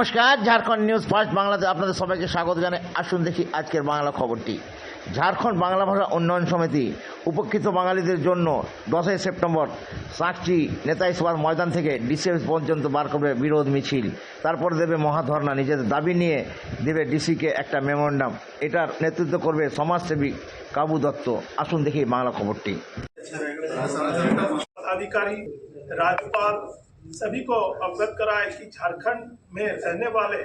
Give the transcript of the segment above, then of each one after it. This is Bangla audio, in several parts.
নমস্কার, ঝাড়খণ্ড নিউজ ফার্স্ট বাংলাতে আপনাদের সবাইকে স্বাগত জানাই। আসুন দেখি আজকের বাংলা খবরটি। ঝাড়খণ্ড বাংলা ভাষা উন্নয়ন সমিতি উপকৃত বাঙালিদের জন্য দশই সেপ্টেম্বর সাক্ষী নেতাই সভার ময়দান থেকে ডিসি পর্যন্ত বার করবে বিরোধ মিছিল। তারপর দেবে মহাধর্ণা, নিজেদের দাবি নিয়ে দেবে ডিসিকে একটা মেমোরান্ডাম। এটার নেতৃত্ব করবে সমাজসেবী কাবু দত্ত। আসুন দেখি বাংলা খবরটি। আধিকারিক, রাজপাল सभी को अवगत कराए कि झारखंड में रहने वाले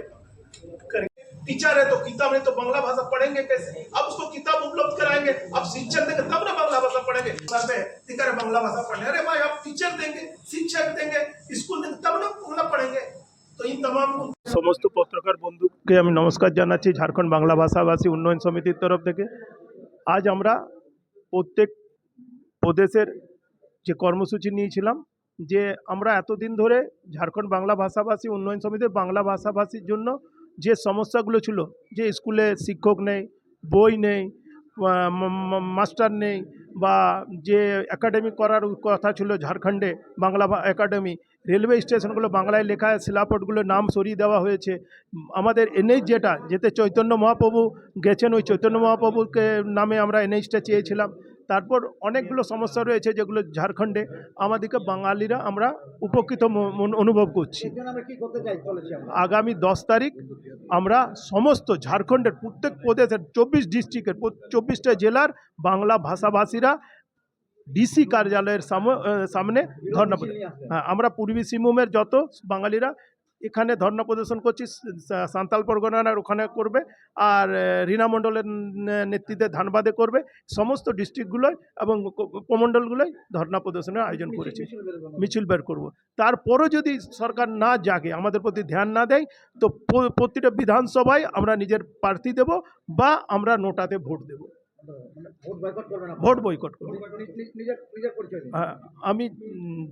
करीब- टीचर है तो किताब नहीं तो बांग्ला भाषा पढ़ेंगे कैसे अब उसको किताब उपलब्ध कराएंगे अब शिक्षक देंगे तब ना बांग्ला भाषा पढ़ेंगे सर में टीचर है बांग्ला भाषा पढ़ने अरे भाई अब टीचर देंगे शिक्षक देंगे स्कूल देंगे तब ना बांग्ला पढ़ेंगे तो इन तमाम সমস্ত পত্রকার বন্ধুকে আমি নমস্কার জানাচ্ছি ঝাড়খণ্ড বাংলা ভাষাভাষী উন্নয়ন সমিতির তরফ থেকে আজ আমরা প্রত্যেক প্রদেশের যে কর্মসূচি নিয়েছিলাম যে আমরা এতদিন ধরে ঝাড়খণ্ড বাংলা ভাষাভাষী, উন্নয়ন সমিতির বাংলা ভাষাভাষীর জন্য যে সমস্যাগুলো ছিল, যে স্কুলে শিক্ষক নেই, বই নেই মাস্টার নেই, বা যে একাডেমি করার কথা ছিল ঝাড়খণ্ডে, বাংলা একাডেমি, রেলওয়ে স্টেশনগুলো বাংলায় লেখা শিলাপটগুলোর নাম সরিয়ে দেওয়া হয়েছে। আমাদের এনএইচ যেটা যেতে চৈতন্য মহাপ্রভু গেছেন, ওই চৈতন্য মহাপ্রভুকে নামে আমরা এনএইচটা চেয়েছিলাম। তারপর অনেকগুলো সমস্যা রয়েছে যেগুলো ঝাড়খণ্ডে। আমাদেরকে বাঙালিরা আমরা উপকৃত অনুভব করছি। আগামী দশ তারিখ আমরা সমস্ত ঝাড়খণ্ডের প্রত্যেক প্রদেশের চব্বিশ ডিস্ট্রিক্টের চব্বিশটা জেলার বাংলা ভাষাভাষীরা ডিসি কার্যালয়ের সাম- সামনে ধর্ণা হ্যাঁ আমরা পূর্বী সিংভূমের যত বাঙালিরা এখানে ধর্ণা প্রদর্শন করছি সান্তাল পরগনার ওখানে করবে আর রীনা মণ্ডলের নেতৃত্বে ধানবাদে করবে সমস্ত ডিস্ট্রিক্টগুলোয় এবং প্রমণ্ডলগুলোয় ধর্ণা প্রদর্শনের আয়োজন করেছি। মিছিল বের করব। তারপরও যদি সরকার না জাগে আমাদের প্রতি ধ্যান না দেয় তো প্রতিটা বিধানসভায় আমরা নিজের প্রার্থী দেব বা আমরা নোটাতে ভোট দেব। ভোট বয়কট করব হ্যাঁ আমি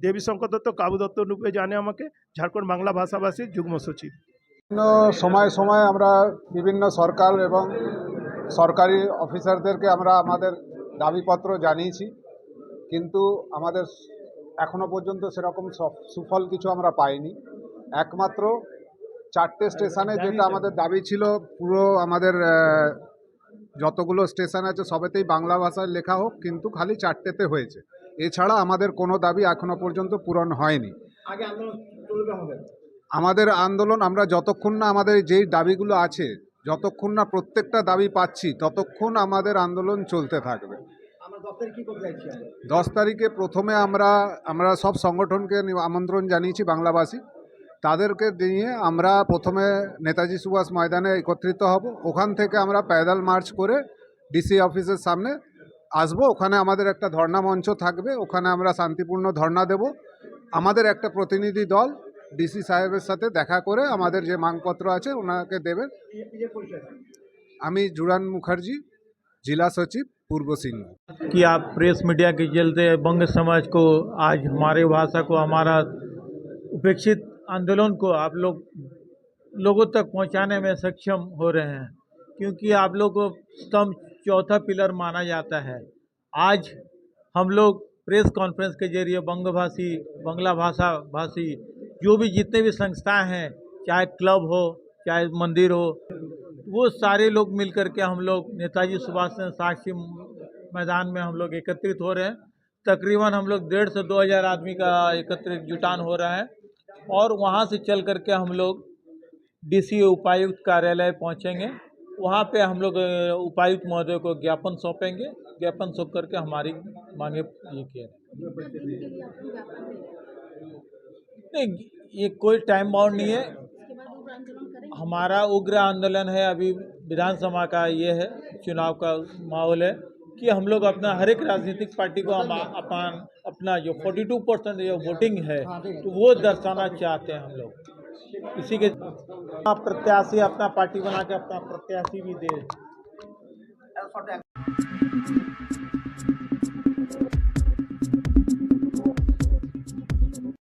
দেবী শঙ্কর দত্ত কাবু দত্ত রূপে জানে আমাকে ঝাড়খণ্ড বাংলা ভাষাভাষীর যুগ্ম সচিব। বিভিন্ন সময় সময় আমরা বিভিন্ন সরকার এবং সরকারি অফিসারদেরকে আমরা আমাদের দাবিপত্র জানিয়েছি কিন্তু আমাদের এখনও পর্যন্ত সেরকম সুফল কিছু আমরা পাইনি। একমাত্র চারটে স্টেশনে যেটা আমাদের দাবি ছিল পুরো আমাদের যতগুলো স্টেশন আছে সবেতেই বাংলা ভাষায় লেখা হোক কিন্তু খালি চারটেতে হয়েছে। এছাড়া আমাদের কোনো দাবি এখনও পর্যন্ত পূরণ হয়নি। আমাদের আন্দোলন আমরা যতক্ষণ না আমাদের যেই দাবিগুলো আছে যতক্ষণ না প্রত্যেকটা দাবি পাচ্ছি ততক্ষণ আমাদের আন্দোলন চলতে থাকবে। দশ তারিখে প্রথমে আমরা আমরা সব সংগঠনকে আমন্ত্রণ জানিয়েছি বাংলাভাষী তাদেরকে নিয়ে আমরা প্রথমে নেতাজি সুভাষ ময়দানে একত্রিত হব ওখান থেকে আমরা প্যাদাল মার্চ করে ডিসি অফিসের সামনে আসব ওখানে আমাদের একটা ধর্ণা মঞ্চ থাকবে ওখানে আমরা শান্তিপূর্ণ ধর্ণা দেব আমাদের একটা প্রতিনিধি দল ডিসি সাহেবের সাথে দেখা করে আমাদের যে মাংপত্র আছে ওনাকে দেবেন আমি জুরান মুখার্জি জেলা সচিব পূর্ব সিংভূম कि आप प्रेस मीडिया के चलते बंग समाज को आज हमारे भाषा को हमारा उपेक्षित आंदोलन को आप लोग, लोगों तक पहुँचाने में सक्षम हो रहे हैं, क्योंकि आप लोग को स्तंभ चौथा पिलर माना जाता है। आज हम लोग प्रेस कॉन्फ्रेंस के ज़रिए बंगभाषी, बांग्ला भाषा भाषी, जो भी जितने भी संस्थाएँ हैं, चाहे क्लब हो, चाहे मंदिर हो, वो सारे लोग मिल करके हम लोग, नेताजी सुभाष चंद्र साक्षी मैदान में हम लोग एकत्रित हो रहे हैं। तकरीबन हम लोग डेढ़ से दो हज़ार आदमी का एकत्रित जुटान हो रहा है। और वहाँ से चल करके हम लोग डीसी उपायुक्त कार्यालय पहुँचेंगे। वहाँ पे हम लोग उपायुक्त महोदय को ज्ञापन सौंपेंगे। ज्ञापन सौंप करके हमारी मांगे ये किया नहीं, ये कोई टाइम बाउंड नहीं है। हमारा उग्र आंदोलन है, अभी विधानसभा का ये है, चुनाव का माहौल है। कि हम लोग अपना हर एक राजनीतिक पार्टी को हम अपन अपना जो 42 परसेंट जो वोटिंग है तो वो दर्शाना चाहते हैं हम लोग। इसी के प्रत्याशी, अपना पार्टी बना के अपना प्रत्याशी भी दे।